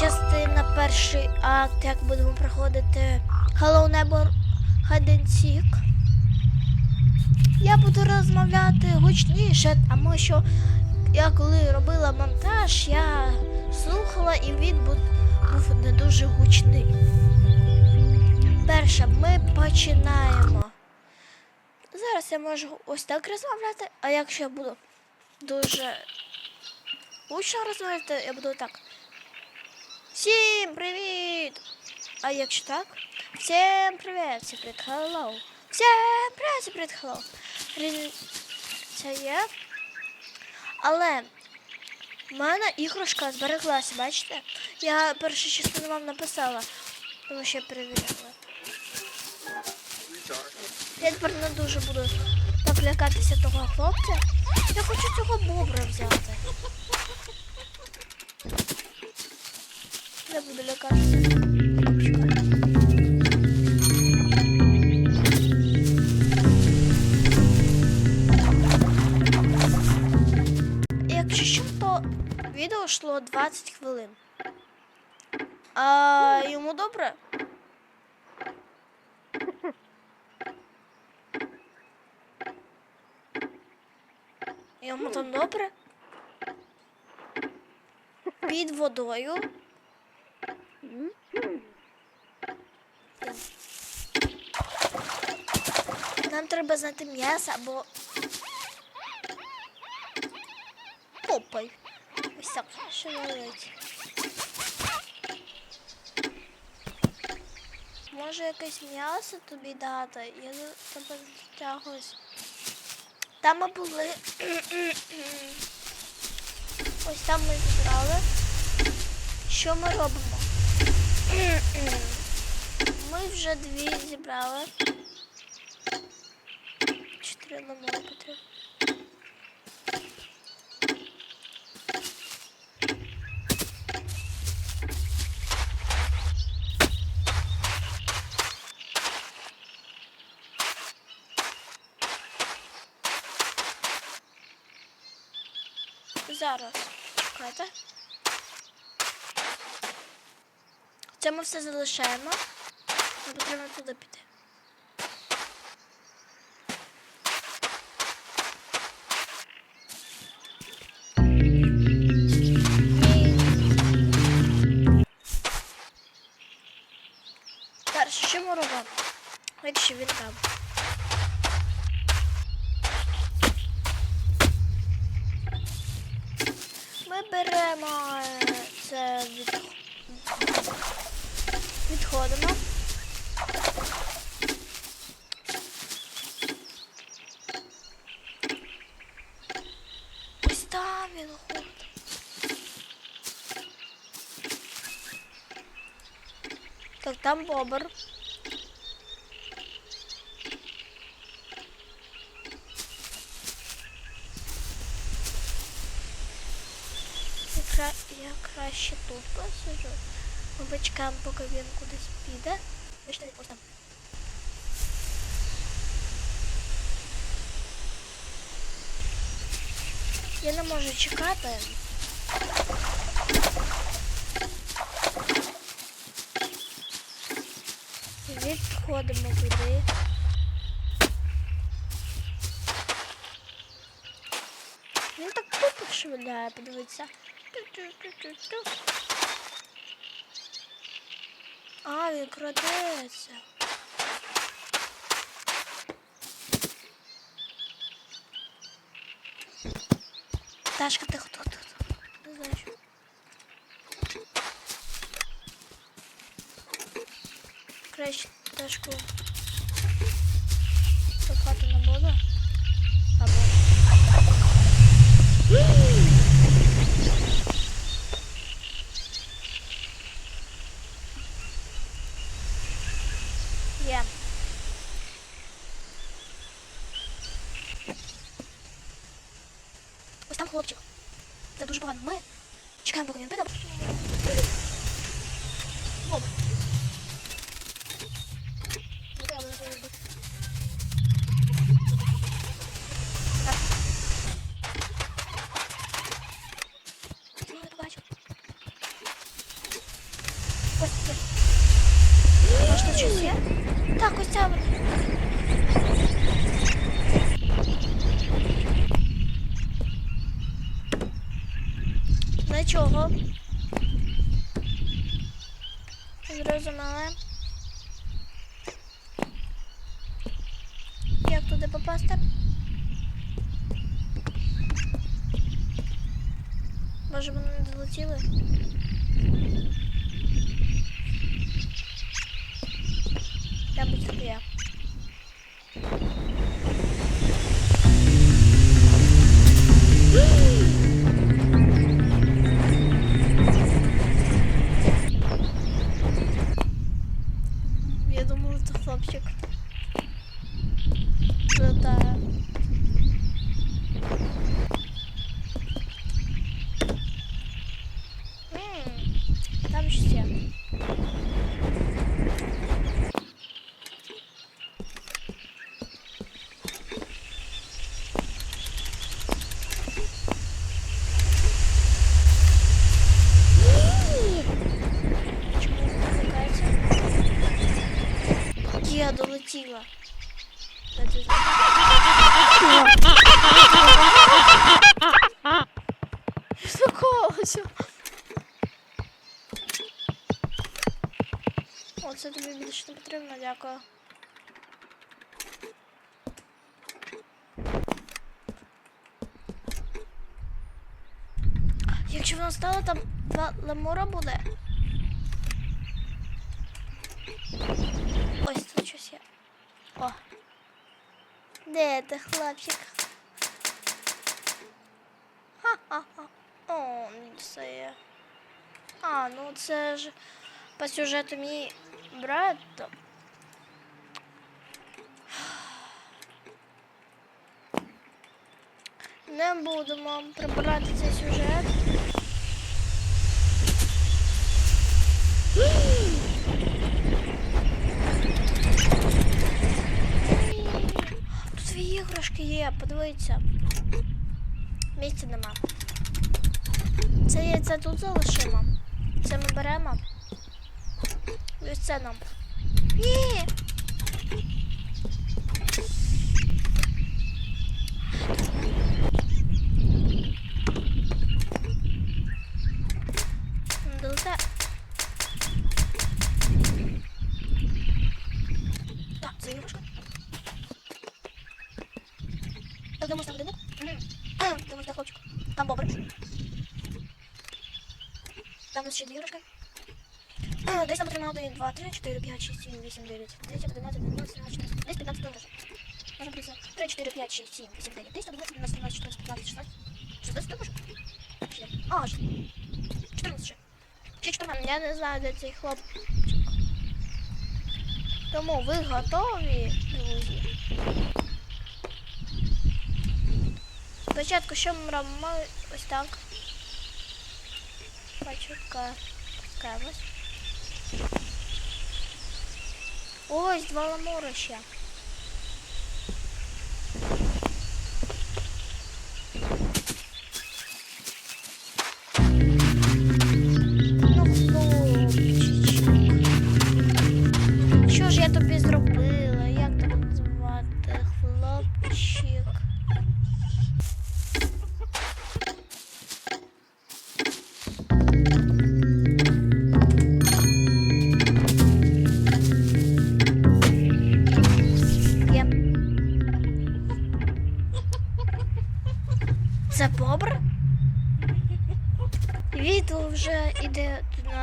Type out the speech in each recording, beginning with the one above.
частина, перший акт, як будемо проходити Hello Neighbor Hide and Seek. Я буду розмовляти гучніше, тому що я коли робила монтаж, я слухала і він був, не дуже гучний. Перше, ми починаємо. Зараз я можу ось так розмовляти, а якщо я буду дуже гучно розмовляти, я буду так. Всім привіт! А якщо так? Всім привіт! Всім привіт, hello! Всім привіт, всім привіт, hello! Це є. Але в мене іграшка збереглася, бачите? Я першу частину вам написала, тому що я перевіряла. Я тепер не дуже буду так лякатися того хлопця. Я хочу цього бобра взяти. Я буду лякатися. Якщо що, то відео йшло 20 хвилин. А йому добре? Йому там добре? Під водою. Нам треба знайти м'ясо або попай. Ось так шевелить. Може якесь м'ясо тобі дати? Я до тебе затягуюсь. Там ми були. Ось там ми зібрали. Що ми робимо? Ми вже дві зібрали. Чотири нам було потрібно. Зараз. Чекайте. Це ми все залишаємо. Нам потрібно туди піти. Зараз що ми робимо? Якщо він там. Ми беремо е, це від... відходимо. Ось там він ходить. Так, там бобр. Я, кра... я краще тут посиджу. Ми почекаємо, поки він кудись піде. Бачите, ось там. Я не можу чекати. Відходимо туди. Він так тупо швиляє, подивіться. Ту-ту-ту-ту-ту. Він крадеться. Ташка, тихо, тихо, тихо. Не знаю. Краще ташку запхати на воду. Або. Є. Ось там хлопчик. Це дуже погано. Ми чекаємо, поки він піде. Боб. Не треба на це робити. Так. Я не побачив. Ось тут. Може тут щось є? Так, ось ця. от. Нічого. Зрозуміли. Як туди попасти? Може вони не долетіли? Я будь тут. Я думала, это хлопчик. Да. Там щось є. Чому не вмикається? Я долетіла. Де ти Такого. О, це тобі більше не потрібно, дякую. Якщо воно стало, там два лемура буде. Ось тут щось. О. Де ти, хлопчик? Ха-ха-ха. О, це є. А, ну це ж по сюжету мій брат. Не будемо прибирати цей сюжет. Тут дві іграшки є, подивіться. Місця нема. Це яйце тут залишимо. Це ми беремо. І це нам. Ні. Дуже. Так, це іграшка. Так, де можна будинок? Де можна хлопчик? Там бобр. Там у нас ще дві. Десь нам потрібно 1, 2, 3, 4, 5, 6, 7, 8, 9, 10, 11, 12, 13, 14, десь 15 теж. Може бути 3, 4, 5, 6, 7, 8, 9, 10, 11, 12, 13, 14, 15, 16. 16 також? А, ще. 14 ще. Ще 14. Я не знаю, де цей хлопчик. Тому ви готові, друзі? Спочатку що ми робимо? Ось так. Почекаємо. Ось. Ось два ламури ще.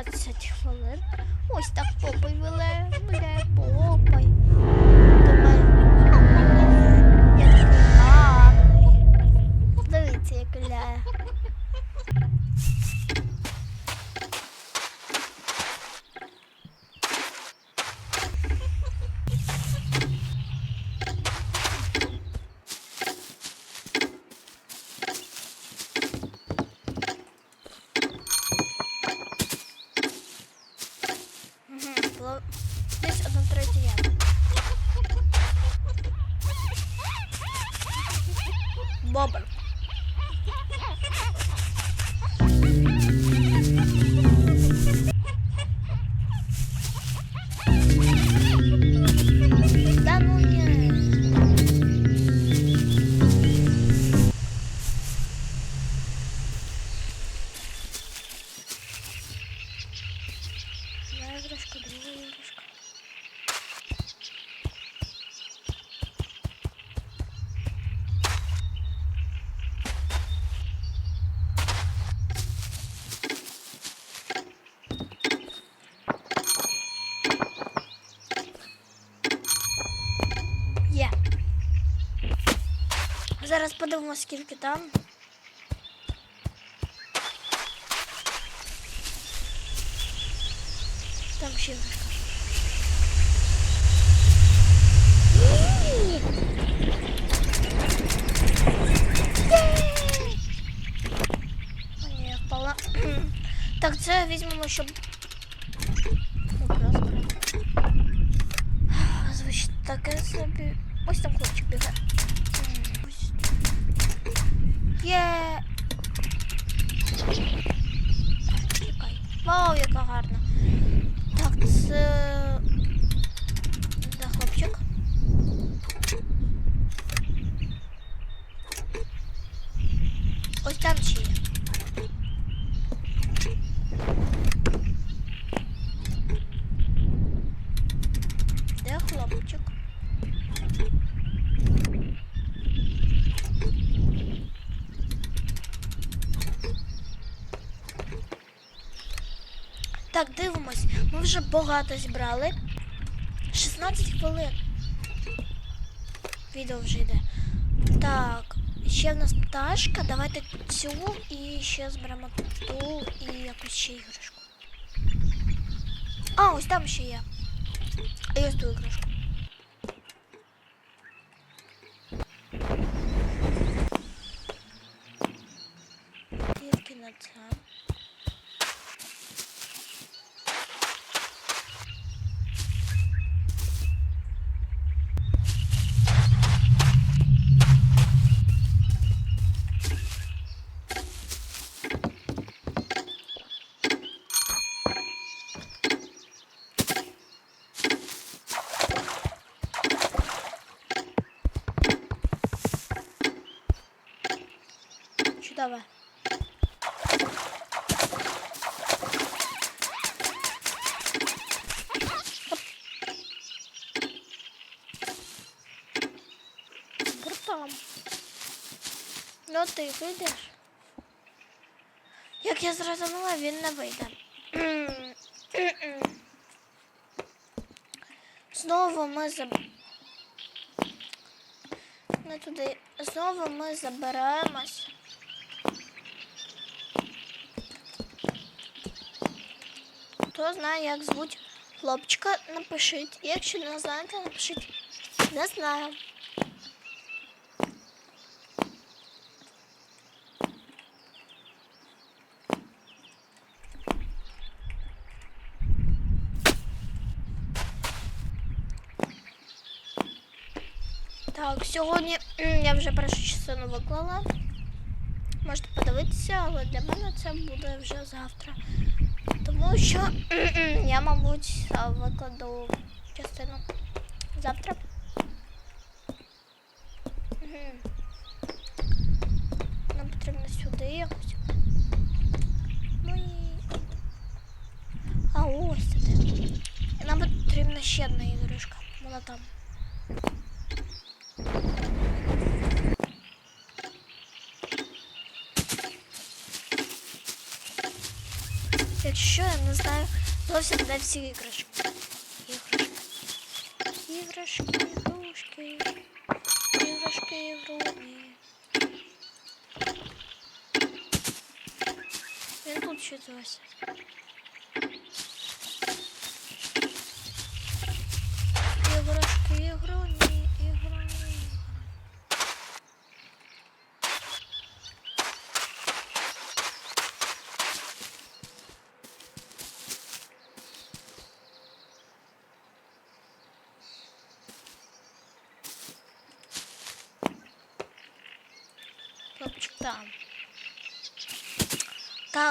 15 хвилин. Ось так попой веле попай. Бобр. Зараз подивимося, скільки там. Там ще впала. Так, це візьмемо, щоб. Звучить таке собі. Ось там хлопчик бігає. М, Ось. Є. Чекай. Вау, яка гарна. Так, це. Де хлопчик? Ось там ще є. Де хлопчик? Так, дивимось. Ми вже багато зібрали. 16 хвилин. Відео вже йде. Так, ще в нас пташка. Давайте цю і ще зберемо ту і якусь ще іграшку. А, ось там ще є. І ось ту іграшку. Тільки на це. Чудово. Оп. Братан. Ну ти вийдеш? Як я зрозуміла, він не вийде. Знову ми заб... Не туди. Знову ми забираємось. Хто знає, як звуть хлопчика, напишіть. Якщо не знаєте, напишіть. Не знаю. Так, сьогодні я вже першу частину виклала. Можете подивитися, але для мене це буде вже завтра. Тому що я, мабуть, викладу частину завтра. Нам потрібно сюди якось. Ну і. А ось це. Нам потрібна ще одна іграшка. Вона там. Якщо я не знаю зовсім де всі іграшки. Іграшки. Іграшки, ігрушки. Іграшки, ігрушки. Він тут щось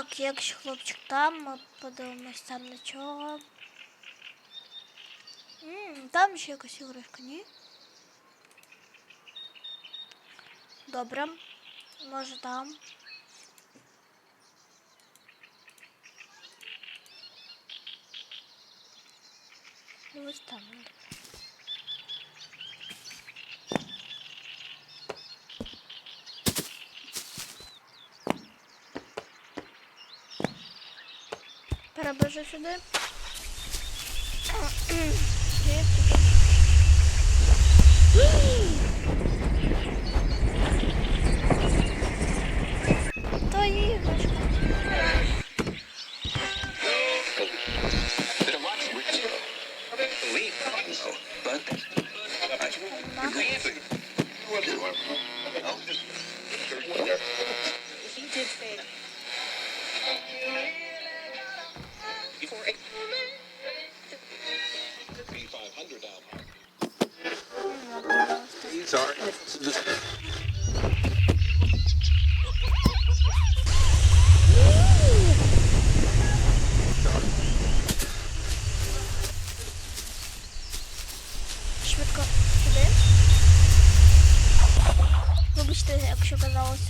Так, якщо хлопчик там, ми подивимось там нічого. М, Там ще якась іграшка, ні? Добре. Може там. Ну, ось там. Перебежу сюди. Є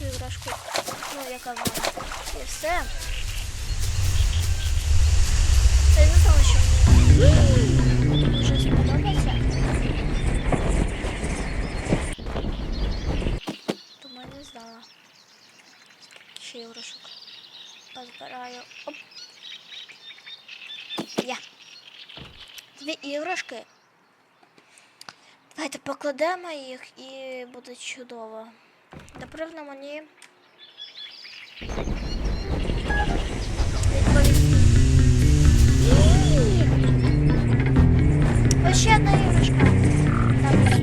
іграшку, ну, яка в мене. І все. Це не знала, що мені дуже сподобається. Тому я не знала. Ще іграшок. Позбираю. Оп. Є. Дві іграшки. Давайте покладемо їх і буде чудово. Напевно, мені відповісти. Ось ще одна іграшка. Там.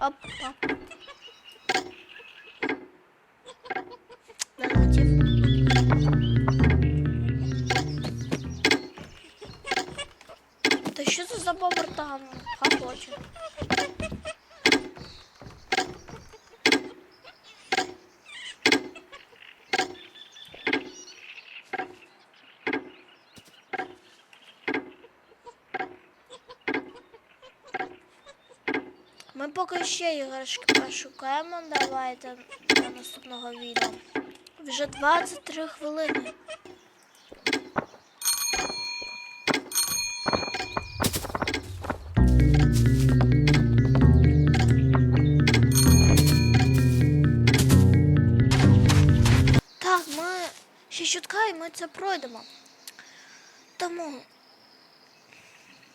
Оп, оп. Залетів. Та що за бобр там? Хапоче. Ми поки ще іграшки пошукаємо. Давайте до наступного відео. Вже 23 хвилини. Так, ми ще чутка і ми це пройдемо. Тому.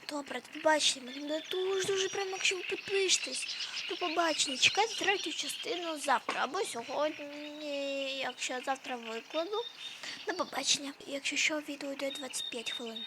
Добре, до побачення. Мені буде дуже-дуже прямо, якщо ви підпишетесь. До побачення. Чекайте третю частину завтра або сьогодні, якщо завтра викладу. До побачення. Якщо що, відео йде 25 хвилин.